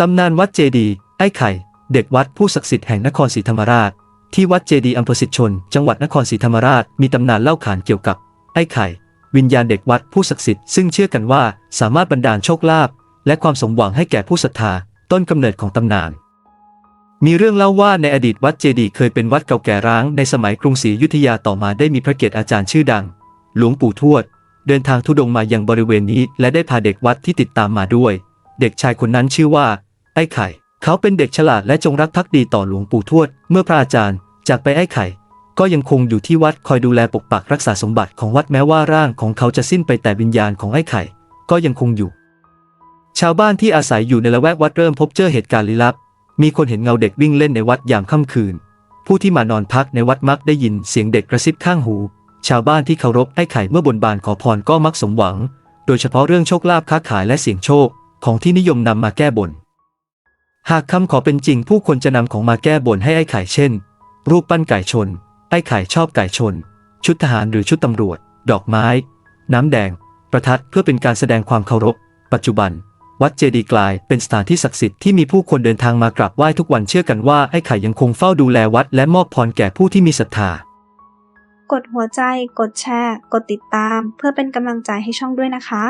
ตำนานวัดเจดี ไอ้ไข่ เด็กวัดผู้ศักดิ์สิทธิ์แห่งนครศรีธรรมราช ที่วัดเจดีอำเภอสิทธิชน จังหวัดนครศรีธรรมราช มีตำนานเล่าขานเกี่ยวกับ ไอ้ไข่ วิญญาณเด็กวัดผู้ศักดิ์สิทธิ์ซึ่งเชื่อกันว่าสามารถบันดาลโชคลาภและความสมหวังให้แก่ผู้ศรัทธา ต้นกำเนิดของตำนาน มีเรื่องเล่าว่าในอดีตวัดเจดีเคยเป็นวัดเก่าแก่ร้างในสมัยกรุงศรีอยุธยาต่อมาได้มีพระเกศอาจารย์ชื่อดัง หลวงปู่ทวด เดินทางทุดงมายังบริเวณนี้ และได้พาเด็กวัดที่ติดตามมาด้วย เด็กชายคนนั้นชื่อว่า ไอ้ไข่ เขาเป็นเด็กฉลาดและจงรักภักดีต่อหลวงปู่ทวด เมื่อพระอาจารย์จากไปไอ้ไข่ ก็ยังคงอยู่ที่วัดคอยดูแลปกปักรักษาสมบัติของวัดแม้ว่าร่างของเขาจะสิ้นไปแต่วิญญาณของไอ้ไข่ ก็ยังคงอยู่ ชาวบ้านที่อาศัยอยู่ในละแวกวัดเริ่มพบเจอเหตุการณ์ลี้ลับ มีคนเห็นเงาเด็กวิ่งเล่นในวัดยามค่ำคืน ผู้ที่มานอนพักในวัดมักได้ยินเสียงเด็กกระซิบข้างหู ชาวบ้านที่เคารพไอ้ไข่เมื่อบนบานขอพรก็มักสมหวัง โดยเฉพาะเรื่องโชคลาภค้าขายและเสี่ยงโชคของที่นิยมนำมาแก้บน หากคำขอเป็นจริงผู้คนจะนำของมาแก้บนให้ไอ้ไข่เช่น รูปปั้นไก่ชน ไอ้ไข่ชอบไก่ชน ชุดทหารหรือชุดตำรวจ ดอกไม้ น้ำแดง ประทัดเพื่อเป็นการแสดงความเคารพ ปัจจุบัน วัดเจดีย์กลายเป็นสถานที่ศักดิ์สิทธิ์ที่มีผู้คนเดินทางมากราบไหว้ทุกวันเชื่อกันว่าไอ้ไข่ยังคงเฝ้าดูแลวัดและมอบพรแก่ผู้ที่มีศรัทธากดหัวใจ กดแชร์ กดติดตาม เพื่อเป็นกำลังใจให้ช่องด้วยนะคะ